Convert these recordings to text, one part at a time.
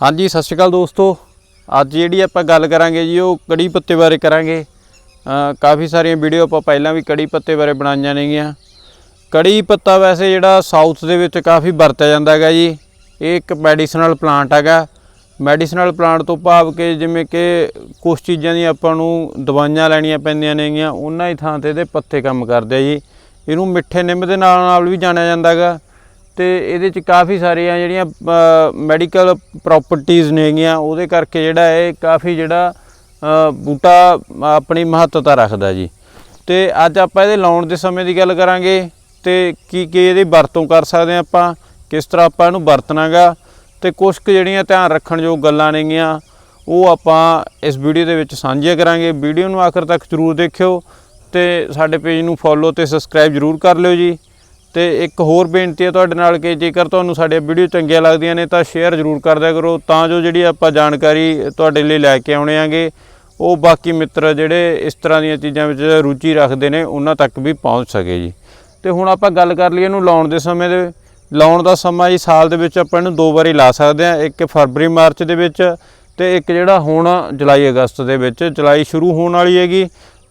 ਹਾਂਜੀ, ਸਤਿ ਸ਼੍ਰੀ ਅਕਾਲ ਦੋਸਤੋ। ਅੱਜ ਜਿਹੜੀ ਆਪਾਂ ਗੱਲ ਕਰਾਂਗੇ ਜੀ, ਉਹ ਕੜੀ ਪੱਤੇ ਬਾਰੇ ਕਰਾਂਗੇ। ਕਾਫੀ ਸਾਰੀਆਂ ਵੀਡੀਓ ਆਪਾਂ ਪਹਿਲਾਂ ਵੀ ਕੜੀ ਪੱਤੇ ਬਾਰੇ ਬਣਾਈਆਂ ਨੇਗੀਆਂ। ਕੜੀ ਪੱਤਾ ਵੈਸੇ ਜਿਹੜਾ ਸਾਊਥ ਦੇ ਵਿੱਚ ਕਾਫੀ ਵਰਤਿਆ ਜਾਂਦਾ ਹੈਗਾ ਜੀ, ਇਹ ਇੱਕ ਮੈਡੀਸਨਲ ਪਲਾਂਟ ਹੈਗਾ। ਮੈਡੀਸਨਲ ਪਲਾਂਟ ਤੋਂ ਭਾਵ ਕਿ ਜਿਵੇਂ ਕਿ ਕੁਝ ਚੀਜ਼ਾਂ ਦੀ ਆਪਾਂ ਨੂੰ ਦਵਾਈਆਂ ਲੈਣੀਆਂ ਪੈਂਦੀਆਂ ਨੇਗੀਆਂ, ਉਹਨਾਂ ਹੀ ਥਾਂ ਤੇ ਇਹਦੇ ਪੱਤੇ ਕੰਮ ਕਰਦੇ ਆ ਜੀ। ਇਹਨੂੰ ਮਿੱਠੇ ਨਿੰਮ ਦੇ ਨਾਲ ਨਾਲ ਵੀ ਜਾਣਿਆ ਜਾਂਦਾ ਹੈਗਾ। ਤੇ ਇਹਦੇ ਚ ਕਾਫੀ ਸਾਰੀਆਂ ਜਿਹੜੀਆਂ ਮੈਡੀਕਲ ਪ੍ਰਾਪਰਟੀਆਂ ਨੇਗੀਆਂ ਉਹਦੇ ਕਰਕੇ ਜਿਹੜਾ ਇਹ ਕਾਫੀ ਜਿਹੜਾ ਬੂਟਾ ਆਪਣੀ ਮਹੱਤਤਾ ਰੱਖਦਾ ਜੀ। ਤੇ ਅੱਜ ਆਪਾਂ ਇਹਦੇ ਲਾਉਣ ਦੇ ਸਮੇਂ ਦੀ ਗੱਲ ਕਰਾਂਗੇ ਤੇ ਕੀ ਕੀ ਇਹਦੀ ਵਰਤੋਂ ਕਰ ਸਕਦੇ ਹਾਂ ਆਪਾਂ, ਕਿਸ ਤਰ੍ਹਾਂ ਆਪਾਂ ਇਹਨੂੰ ਵਰਤਣਾਗਾ। ਤੇ ਕੁਝ ਕੁ ਜਿਹੜੀਆਂ ਧਿਆਨ ਰੱਖਣ ਯੋਗ ਗੱਲਾਂ ਨੇਗੀਆਂ ਉਹ ਆਪਾਂ ਇਸ ਵੀਡੀਓ ਦੇ ਵਿੱਚ ਸਾਂਝੀਆਂ ਕਰਾਂਗੇ। ਵੀਡੀਓ ਨੂੰ ਆਖਰ ਤੱਕ ਜ਼ਰੂਰ ਦੇਖਿਓ ਤੇ ਸਾਡੇ ਪੇਜ ਨੂੰ ਫੋਲੋ ਤੇ ਸਬਸਕ੍ਰਾਈਬ ਜ਼ਰੂਰ ਕਰ ਲਿਓ ਜੀ। ਤੇ ਇੱਕ ਹੋਰ ਬੇਨਤੀ ਹੈ ਤੁਹਾਡੇ ਨਾਲ ਕਿ ਜੇਕਰ ਤੁਹਾਨੂੰ ਸਾਡੇ ਵੀਡੀਓ ਚੰਗੀਆਂ ਲੱਗਦੀਆਂ ਨੇ ਤਾਂ ਸ਼ੇਅਰ ਜ਼ਰੂਰ ਕਰਦਿਆ ਕਰੋ, ਤਾਂ ਜੋ ਜਿਹੜੀ ਆਪਾਂ ਜਾਣਕਾਰੀ ਤੁਹਾਡੇ ਲਈ ਲੈ ਕੇ ਆਉਣੇ ਆਂਗੇ, ਉਹ ਬਾਕੀ ਮਿੱਤਰ ਜਿਹੜੇ ਇਸ ਤਰ੍ਹਾਂ ਦੀਆਂ ਚੀਜ਼ਾਂ ਵਿੱਚ ਰੁਚੀ ਰੱਖਦੇ ਨੇ, ਉਹਨਾਂ ਤੱਕ ਵੀ ਪਹੁੰਚ ਸਕੇ ਜੀ। ਤੇ ਹੁਣ ਆਪਾਂ ਗੱਲ ਕਰ ਲਈਏ ਇਹਨੂੰ ਲਾਉਣ ਦੇ ਸਮੇਂ ਦੇ, ਲਾਉਣ ਦਾ ਸਮਾਂ ਜੀ, ਸਾਲ ਦੇ ਵਿੱਚ ਆਪਾਂ ਇਹਨੂੰ ਦੋ ਵਾਰੀ ਲਾ ਸਕਦੇ ਹਾਂ, ਇੱਕ ਫਰਵਰੀ, ਮਾਰਚ ਦੇ ਵਿੱਚ ਤੇ ਇੱਕ ਜਿਹੜਾ ਹੁਣ ਜੁਲਾਈ, ਅਗਸਤ ਦੇ ਵਿੱਚ, ਜੁਲਾਈ ਸ਼ੁਰੂ ਹੋਣ ਵਾਲੀ ਹੈਗੀ।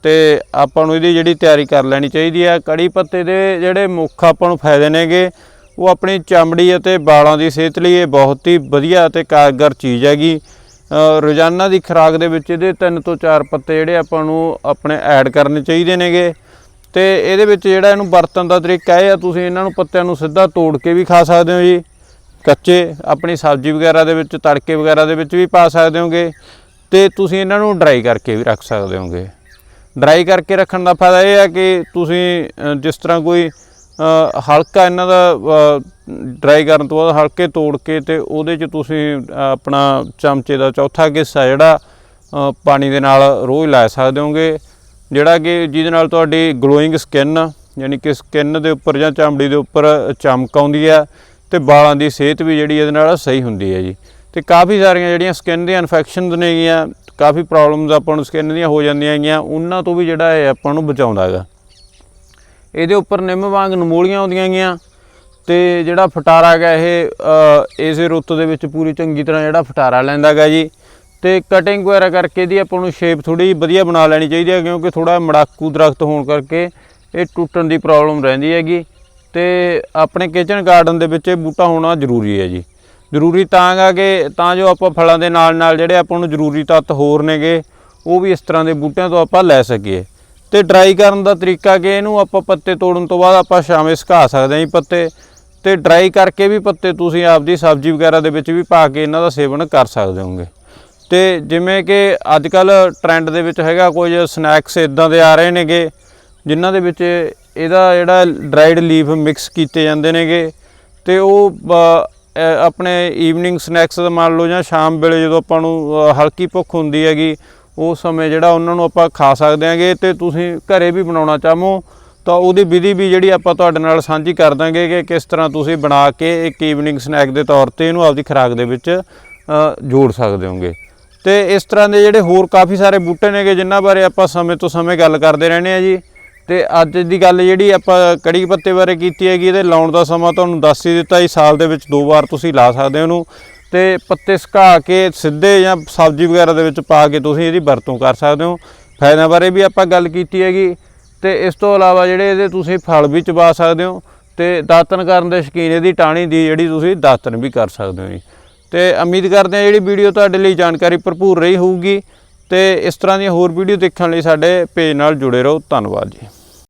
ਤੇ ਆਪਾਂ ਨੂੰ ਇਹਦੀ ਜਿਹੜੀ ਤਿਆਰੀ ਕਰ ਲੈਣੀ ਚਾਹੀਦੀ ਆ। ਕੜੀ ਪੱਤੇ ਦੇ ਜਿਹੜੇ ਮੁੱਖ ਆਪਾਂ ਨੂੰ ਫਾਇਦੇ ਨੇਗੇ, ਉਹ ਆਪਣੀ ਚਮੜੀ ਅਤੇ ਵਾਲਾਂ ਦੀ ਸਿਹਤ ਲਈ ਇਹ ਬਹੁਤ ਹੀ ਵਧੀਆ ਅਤੇ ਕਾਰਗਰ ਚੀਜ਼ ਹੈਗੀ। ਰੋਜ਼ਾਨਾ ਦੀ ਖੁਰਾਕ ਦੇ ਵਿੱਚ ਇਹਦੇ ਤਿੰਨ ਤੋਂ ਚਾਰ ਪੱਤੇ ਜਿਹੜੇ ਆਪਾਂ ਨੂੰ ਆਪਣੇ ਐਡ ਕਰਨੇ ਚਾਹੀਦੇ ਨੇਗੇ। ਤੇ ਇਹਦੇ ਵਿੱਚ ਜਿਹੜਾ ਇਹਨੂੰ ਵਰਤਣ ਦਾ ਤਰੀਕਾ ਇਹ ਆ, ਤੁਸੀਂ ਇਹਨਾਂ ਨੂੰ ਪੱਤਿਆਂ ਨੂੰ ਸਿੱਧਾ ਤੋੜ ਕੇ ਵੀ ਖਾ ਸਕਦੇ ਹੋ ਜੀ। ਕੱਚੇ ਆਪਣੀ ਸਬਜ਼ੀ ਵਗੈਰਾ ਦੇ ਵਿੱਚ, ਤੜਕੇ ਵਗੈਰਾ ਦੇ ਵਿੱਚ ਵੀ ਪਾ ਸਕਦੇ ਹੋਗੇ। ਤੇ ਤੁਸੀਂ ਇਹਨਾਂ ਨੂੰ ਡਰਾਈ ਕਰਕੇ ਵੀ ਰੱਖ ਸਕਦੇ ਹੋਗੇ। ਡਰਾਈ ਕਰਕੇ ਰੱਖਣ ਦਾ ਫਾਇਦਾ ਇਹ ਹੈ ਕਿ ਤੁਸੀਂ ਜਿਸ ਤਰ੍ਹਾਂ ਕੋਈ ਹਲਕਾ ਇਹਨਾਂ ਦਾ ਡਰਾਈ ਕਰਨ ਤੋਂ ਬਾਅਦ ਹਲਕੇ ਤੋੜ ਕੇ ਤੇ ਉਹਦੇ 'ਚ ਤੁਸੀਂ ਆਪਣਾ ਚਮਚੇ ਦਾ ਚੌਥਾ ਹਿੱਸਾ ਜਿਹੜਾ ਪਾਣੀ ਦੇ ਨਾਲ ਰੋਜ਼ ਲੈ ਸਕਦੇ ਹੋਗੇ, ਜਿਹੜਾ ਕਿ ਜਿਹਦੇ ਨਾਲ ਤੁਹਾਡੀ ਗਲੋਇੰਗ ਸਕਿਨ, ਯਾਨੀ ਕਿ ਸਕਿਨ ਦੇ ਉੱਪਰ ਜਾਂ ਚਮੜੀ ਦੇ ਉੱਪਰ ਚਮਕ ਆਉਂਦੀ ਆ ਤੇ ਵਾਲਾਂ ਦੀ ਸਿਹਤ ਵੀ ਜਿਹੜੀ ਇਹਦੇ ਨਾਲ ਸਹੀ ਹੁੰਦੀ ਹੈ ਜੀ। ਤੇ ਕਾਫੀ ਸਾਰੀਆਂ ਜਿਹੜੀਆਂ ਸਕਿਨ ਦੀਆਂ ਇਨਫੈਕਸ਼ਨਸ ਨੇਗੀਆਂ ਕਾਫੀ ਪ੍ਰੋਬਲਮਸ ਆਪਾਂ ਨੂੰ ਸਕਿਨ ਦੀਆਂ ਹੋ ਜਾਂਦੀਆਂ ਹੈਗੀਆਂ, ਉਹਨਾਂ ਤੋਂ ਵੀ ਜਿਹੜਾ ਹੈ ਆਪਾਂ ਨੂੰ ਬਚਾਉਂਦਾ ਹੈਗਾ। ਇਹਦੇ ਉੱਪਰ ਨਿੰਮ ਵਾਂਗ ਨਮੂਲੀਆਂ ਆਉਂਦੀਆਂ ਹੈਗੀਆਂ ਤੇ ਜਿਹੜਾ ਫਟਾਰਾ ਹੈਗਾ ਇਹ ਇਸੇ ਰੁੱਤ ਦੇ ਵਿੱਚ ਪੂਰੀ ਚੰਗੀ ਤਰ੍ਹਾਂ ਜਿਹੜਾ ਫਟਾਰਾ ਲੈਂਦਾ ਹੈਗਾ ਜੀ। ਤੇ ਕਟਿੰਗ ਵਗੈਰਾ ਕਰਕੇ ਇਹਦੀ ਆਪਾਂ ਨੂੰ ਸ਼ੇਪ ਥੋੜੀ ਵਧੀਆ ਬਣਾ ਲੈਣੀ ਚਾਹੀਦੀ ਹੈ, ਕਿਉਂਕਿ ਥੋੜਾ ਮੜਾਕੂ ਦਰਖਤ ਹੋਣ ਕਰਕੇ ਇਹ ਟੁੱਟਣ ਦੀ ਪ੍ਰੋਬਲਮ ਰਹਿੰਦੀ ਹੈਗੀ। ਤੇ ਆਪਣੇ ਕਿਚਨ ਗਾਰਡਨ ਦੇ ਵਿੱਚ ਇਹ ਬੂਟਾ ਹੋਣਾ ਜ਼ਰੂਰੀ ਹੈ ਜੀ। ਜ਼ਰੂਰੀ ਤਾਂ ਗਾ ਕਿ ਤਾਂ ਜੋ ਆਪਾਂ ਫਲਾਂ ਦੇ ਨਾਲ ਨਾਲ ਜਿਹੜੇ ਆਪਾਂ ਨੂੰ ਜ਼ਰੂਰੀ ਤੱਤ ਹੋਰ ਨੇਗੇ, ਉਹ ਵੀ ਇਸ ਤਰ੍ਹਾਂ ਦੇ ਬੂਟਿਆਂ ਤੋਂ ਆਪਾਂ ਲੈ ਸਕੀਏ। ਤੇ ਡਰਾਈ ਕਰਨ ਦਾ ਤਰੀਕਾ ਕਿ ਇਹਨੂੰ ਆਪਾਂ ਪੱਤੇ ਤੋੜਨ ਤੋਂ ਬਾਅਦ ਆਪਾਂ ਸ਼ਾਮੇ ਸੁਕਾ ਸਕਦੇ ਹਾਂ ਜੀ ਪੱਤੇ। ਤੇ ਡਰਾਈ ਕਰਕੇ ਵੀ ਪੱਤੇ ਤੁਸੀਂ ਆਪਦੀ ਸਬਜ਼ੀ ਵਗੈਰਾ ਦੇ ਵਿੱਚ ਵੀ ਪਾ ਕੇ ਇਹਨਾਂ ਦਾ ਸੇਵਨ ਕਰ ਸਕਦੇ ਹੋਗੇ ਤੇ ਜਿਵੇਂ ਕਿ ਅੱਜ ਕੱਲ ਟ੍ਰੈਂਡ ਦੇ ਵਿੱਚ ਹੈਗਾ ਕੁਝ ਸਨੈਕਸ ਇਦਾਂ ਦੇ ਆ ਰਹੇ ਨੇਗੇ, ਜਿਨ੍ਹਾਂ ਦੇ ਵਿੱਚ ਇਹਦਾ ਜਿਹੜਾ ਡਰਾਈਡ ਲੀਫ ਮਿਕਸ ਕੀਤੇ ਜਾਂਦੇ ਨੇਗੇ। ਤੇ ਉਹ ਬ- ਆਪਣੇ ਈਵਨਿੰਗ ਸਨੈਕਸ ਦਾ ਮੰਨ ਲਓ ਜਾਂ ਸ਼ਾਮ ਵੇਲੇ ਜਦੋਂ ਆਪਾਂ ਨੂੰ ਹਲਕੀ ਭੁੱਖ ਹੁੰਦੀ ਹੈਗੀ, ਉਹ ਸਮੇਂ ਜਿਹੜਾ ਉਹਨਾਂ ਨੂੰ ਆਪਾਂ ਖਾ ਸਕਦੇ ਹਾਂਗੇ ਤੇ ਤੁਸੀਂ ਘਰੇ ਵੀ ਬਣਾਉਣਾ ਚਾਹੋ, ਤਾਂ ਉਹਦੀ ਵਿਧੀ ਵੀ ਜਿਹੜੀ ਆਪਾਂ ਤੁਹਾਡੇ ਨਾਲ ਸਾਂਝੀ ਕਰ ਦਾਂਗੇ ਕਿ ਕਿਸ ਤਰ੍ਹਾਂ ਤੁਸੀਂ ਬਣਾ ਕੇ ਇੱਕ ਈਵਨਿੰਗ ਸਨੈਕ ਦੇ ਤੌਰ ਤੇ ਇਹਨੂੰ ਆਪਦੀ ਖੁਰਾਕ ਦੇ ਵਿੱਚ ਜੋੜ ਸਕਦੇ ਹੋਗੇ। ਤੇ ਇਸ ਤਰ੍ਹਾਂ ਦੇ ਜਿਹੜੇ ਹੋਰ ਕਾਫੀ ਸਾਰੇ ਬੂਟੇ ਨੇਗੇ, ਜਿਨ੍ਹਾਂ ਬਾਰੇ ਆਪਾਂ ਸਮੇਂ ਤੋਂ ਸਮੇਂ ਗੱਲ ਕਰਦੇ ਰਹਿੰਦੇ ਆ ਜੀ ਤੇ ਅੱਜ ਦੀ ਗੱਲ ਜਿਹੜੀ ਆਪਾਂ ਕੜੀ ਪੱਤੇ ਬਾਰੇ ਕੀਤੀ ਹੈਗੀ, ਇਹਦੇ ਲਾਉਣ ਦਾ ਸਮਾਂ ਤੁਹਾਨੂੰ ਦੱਸ ਹੀ ਦਿੱਤਾ ਜੀ, ਸਾਲ ਦੇ ਵਿੱਚ ਦੋ ਵਾਰ ਤੁਸੀਂ ਲਾ ਸਕਦੇ ਹੋ ਇਹਨੂੰ। ਤੇ ਪੱਤੇ ਸੁਕਾ ਕੇ ਸਿੱਧੇ ਜਾਂ ਸਬਜ਼ੀ ਵਗੈਰਾ ਦੇ ਵਿੱਚ ਪਾ ਕੇ ਤੁਸੀਂ ਇਹਦੀ ਵਰਤੋਂ ਕਰ ਸਕਦੇ ਹੋ। ਫਾਇਦਿਆਂ ਬਾਰੇ ਵੀ ਆਪਾਂ ਗੱਲ ਕੀਤੀ ਹੈਗੀ। ਤੇ ਇਸ ਤੋਂ ਇਲਾਵਾ ਜਿਹੜੇ ਇਹਦੇ ਤੁਸੀਂ ਫਲ ਵੀ ਚਬਾ ਸਕਦੇ ਹੋ, ਤੇ ਦਾਤਨ ਕਰਨ ਦੇ ਸ਼ੌਕੀਨ ਇਹਦੀ ਟਾਹਣੀ ਦੀ ਜਿਹੜੀ ਤੁਸੀਂ ਦਾਤਨ ਵੀ ਕਰ ਸਕਦੇ ਹੋ ਜੀ। ਤੇ ਉਮੀਦ ਕਰਦੇ ਹਾਂ ਜਿਹੜੀ ਵੀਡੀਓ ਤੁਹਾਡੇ ਲਈ ਜਾਣਕਾਰੀ ਭਰਪੂਰ ਰਹੀ ਹੋਊਗੀ। ਤੇ ਇਸ ਤਰ੍ਹਾਂ ਦੀਆਂ ਹੋਰ ਵੀਡੀਓ ਦੇਖਣ ਲਈ ਸਾਡੇ ਪੇਜ ਨਾਲ ਜੁੜੇ ਰਹੋ। ਧੰਨਵਾਦ ਜੀ।